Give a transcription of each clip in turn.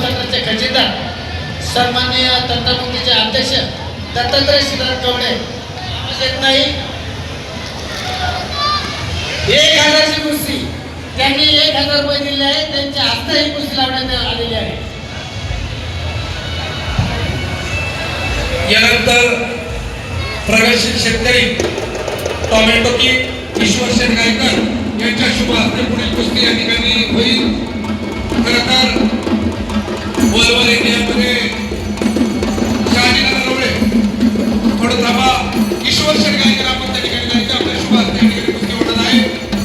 खजिनदार सन्माननीय तंत्रमुक्तीचे अध्यक्ष दत्तात्रय सिद्धार्थ कवडे आवाज येत नाही. एक हजारची कुस्ती. त्यांनी एक हजार रुपये दिले आहे त्यांच्या हस्ते ही कुस्ती लावण्यात आलेली आहे. यानंतर प्रगतशील शेतकरी टॉमॅटो की ईश्वर शेठ यांच्या शुभ हस्ते पुढील कुस्ती या ठिकाणी होईल.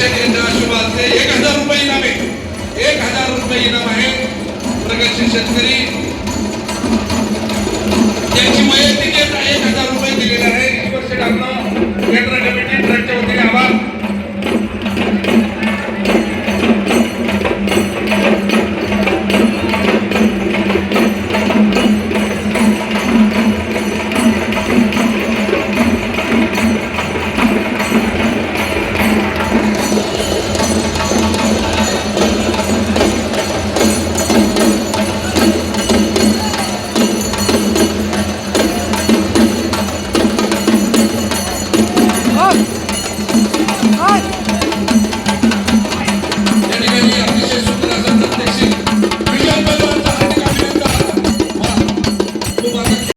शिक्षक यांच्या एक हजार रुपये इनाम आहे. एक हजार रुपये इनाम आहे. प्रगतशील शेतकरी